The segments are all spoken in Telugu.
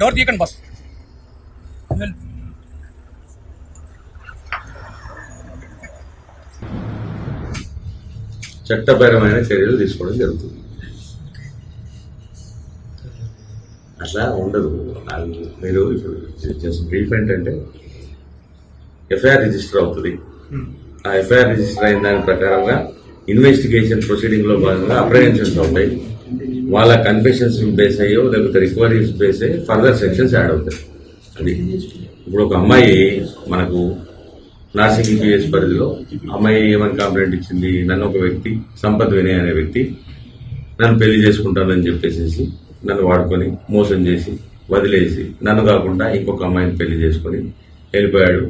Door తీయకండి boss. చట్టపరమైన చర్యలు తీసుకోవడం జరుగుతుంది. అట్లా ఉండదు. మీరు ఇప్పుడు జస్ట్ బ్రీఫ్ ఏంటంటే ఎఫ్ఐఆర్ రిజిస్టర్ అవుతుంది. ఆ ఎఫ్ఐఆర్ రిజిస్టర్ అయిన దాని ప్రకారంగా ఇన్వెస్టిగేషన్ ప్రొసీడింగ్లో భాగంగా అప్రహెన్షన్స్ అవుతాయి. వాళ్ళ కన్ఫెషన్స్ బేస్ అయ్యో లేకపోతే రికవరీస్ బేస్ అయ్యి ఫర్దర్ సెక్షన్స్ యాడ్ అవుతాయి. అది. ఇప్పుడు ఒక అమ్మాయి మనకు నాసిక్ ఈపీఎస్ పరిధిలో అమ్మాయి ఏమని కంప్లైంట్ ఇచ్చింది? నన్ను ఒక వ్యక్తి సంపత్ వినయ్ అనే వ్యక్తి నన్ను పెళ్ళి చేసుకుంటానని చెప్పేసి నన్ను వాడుకొని మోసం చేసి వదిలేసి నన్ను కాకుండా ఇంకొక అమ్మాయిని పెళ్ళి చేసుకొని వెళ్ళిపోయాడు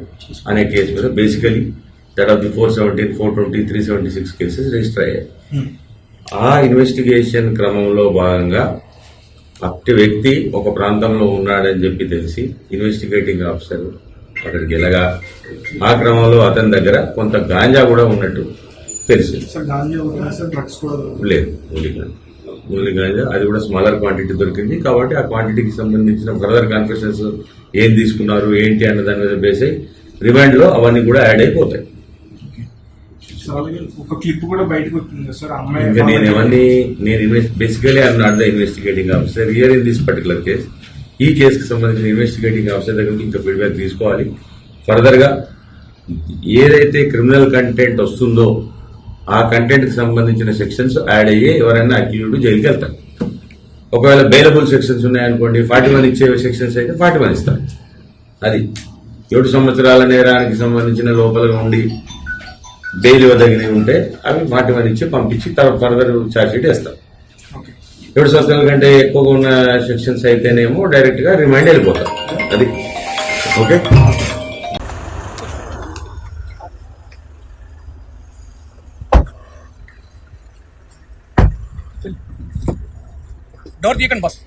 అనే కేసు మీద basically that of the four seventeen four twenty three seventy six cases register అయ్యాయి hmm. ఆ ఇన్వెస్టిగేషన్ క్రమంలో భాగంగా అట్టి వ్యక్తి ఒక ప్రాంతంలో ఉన్నాడని చెప్పి తెలిసి ఇన్వెస్టిగేటింగ్ ఆఫీసర్ అక్కడికి వెళ్ళగా ఆ క్రమంలో అతని దగ్గర కొంత గాంజా కూడా ఉన్నట్టు తెలిసింది. లేదు ఓన్లీ గాంజా. ఓన్లీ గాంజా. అది కూడా స్మాలర్ క్వాంటిటీ దొరికింది కాబట్టి ఆ క్వాంటిటీకి సంబంధించిన ఫర్దర్ కన్ఫెషన్స్ ఏం తీసుకున్నారు ఏంటి అన్న దాని మీద బేస్ అయ్యి రిమాండ్లో అవన్నీ కూడా యాడ్ అయిపోతాయి. ఒక క్లిప్ కూడా బయటకు వచ్చింది సార్ అమ్మాయి ఇంకా నేను ఎవరిని నేను basically I'm not the investigating officer here in this particular case ఈ కేసుకి సంబంధించిన ఇన్వెస్టిగేటింగ్ ఆఫీసర్ దగ్గర ఇంకా ఫీడ్బ్యాక్ తీసుకోవాలి. ఫర్దర్గా ఏదైతే క్రిమినల్ కంటెంట్ వస్తుందో ఆ కంటెంట్కి సంబంధించిన సెక్షన్స్ యాడ్ అయ్యి ఎవరైనా అక్యూజ్డ్ జైలుకి వెళ్తారు. ఒకవేళ బెయిలబుల్ సెక్షన్స్ ఉన్నాయనుకోండి ఫార్టీ వన్ ఇచ్చే సెక్షన్స్ అయితే ఫార్టీ వన్ ఇస్తారు. అది. ఏడు సంవత్సరాల నేరానికి సంబంధించిన లోపల ఉండి బెయిల్ ఇవ్వదగినవి ఉంటే అవి ఫార్టీ వన్ ఇచ్చి పంపించి తర్వాత ఫర్దర్ ఛార్జ్ షీట్ వేస్తారు ఓకే. ఏడు సంవత్సరాల కంటే ఎక్కువగా ఉన్న సెక్షన్స్ అయితేనేమో డైరెక్ట్గా రిమైండ్ వెళ్ళిపోతారు అది. ఓకే? Door తీయకండి boss